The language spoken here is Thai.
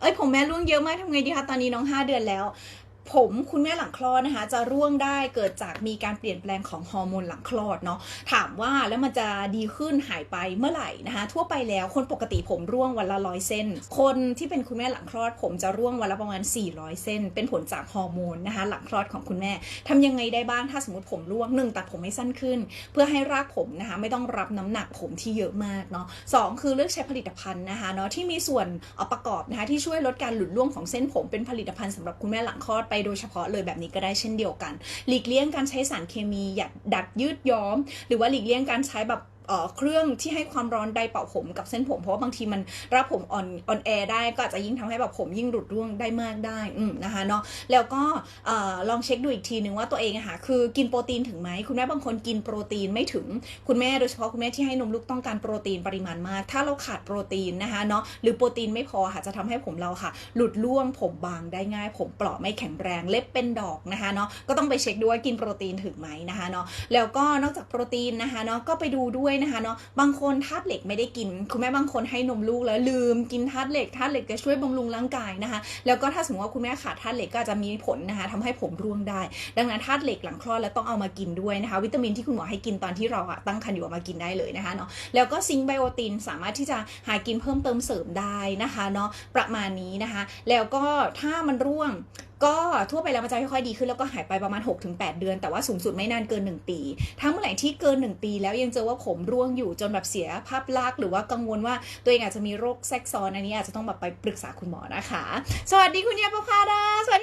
เอ้ยผมแม่ร่วงเยอะมากทำไงดีคะตอนนี้น้อง 5 เดือนแล้ว ผมคุณแม่หลังคลอดนะคะ จะร่วงได้เกิดจากมีการเปลี่ยนแปลงของฮอร์โมนหลังคลอดเนาะถามว่าแล้วมันจะดีขึ้นหายไปเมื่อไหร่นะคะ ทั่วไปแล้วคนปกติผมร่วงวันละร้อยเส้น คนที่เป็นคุณแม่หลังคลอด ผมจะร่วงวันละประมาณ 400 เส้น เป็นผลจากฮอร์โมนนะคะ หลังคลอดของคุณแม่ทำยังไงได้บ้างถ้าสมมติผมร่วงหนึ่งตัดผมให้สั้นขึ้น เพื่อให้รากผมนะคะ ไม่ต้องรับน้ำหนักผมที่เยอะมากเนาะสองคือเลือกใช้ผลิตภัณฑ์นะคะเนาะที่มีส่วนประกอบนะคะที่ช่วยลดการหลุดร่วงของเส้นผมเป็นผลิตภัณฑ์สำหรับคุณแม่หลังคลอดไปโดยเฉพาะเลยแบบนี้ก็ได้เช่นเดียวกัน หลีกเลี่ยงการใช้สารเคมีอย่าดัดยืดย้อม หรือว่าหลีกเลี่ยงการใช้แบบ เครื่องที่ให้ความร้อนไดเป่าผมกับเส้นผม เพราะว่าบางทีมันรับผมอ่อนอ่อนแอได้ก็อาจจะยิ่งทำให้แบบผมยิ่งหลุดร่วงได้มากได้อืนะคะเนาะแล้วก็ลองเช็คดูอีกทีหนึ่งว่าตัวเองอะค่ะคือกินโปรตีนถึงไหมคุณแม่บางคนกินโปรตีนไม่ถึงคุณแม่โดยเฉพาะคุณแม่ที่ให้นมลูกต้องการโปรตีนปริมาณมาก ถ้าเราขาดโปรตีนนะคะเนาะหรือโปรตีนไม่พอค่ะจะทำให้ผมเราค่ะ หลุดร่วงผมบางได้ง่าย ผมเปราะไม่แข็งแรงเล็บเป็นดอกนะคะเนาะก็ต้องไปเช็คดูว่ากินโปรตีนถึงไหมนะคะเนาะแล้วก็นอกจากโปรตีนนะคะเนาะก็ไปดูด้วยนะคะเนาะบางคนธาตุเหล็กไม่ได้กิน คุณแม่บางคนให้นมลูกแล้วลืมกินธาตุเหล็กธาตุเหล็กจะช่วยบำรุงร่างกายนะคะ แล้วก็ถ้าสมมติว่าคุณแม่ขาดธาตุเหล็กก็จะมีผลนะคะทำให้ผมร่วงได้ ดังนั้นธาตุเหล็กหลังคลอดแล้วต้องเอามากินด้วยนะคะ วิตามินที่คุณหมอให้กินตอนที่เราอะตั้งครรภ์อยู่มากินได้เลยนะคะเนาะแล้วก็ซิงค์ไบโอตินสามารถที่จะหากินเพิ่มเติมเสริมได้นะคะเนาะประมาณนี้นะคะ แล้วก็ถ้ามันร่วง ก็ทั่วไปแล้วมันจะค่อยๆดีขึ้นแล้วก็หายไปประมาณ 6-8 เดือน แต่ว่าสูงสุดไม่นานเกิน 1 ปี ถ้าเมื่อไหร่ที่เกิน 1 ปี แล้วยังเจอว่าผมร่วงอยู่จนแบบเสียภาพลักษณ์หรือว่ากังวลว่าตัวเองอาจจะมีโรคแทรกซ้อนอันนี้อาจจะต้องแบบไปปรึกษาคุณหมอนะคะ สวัสดีคุณยาประภาดาสวัสดี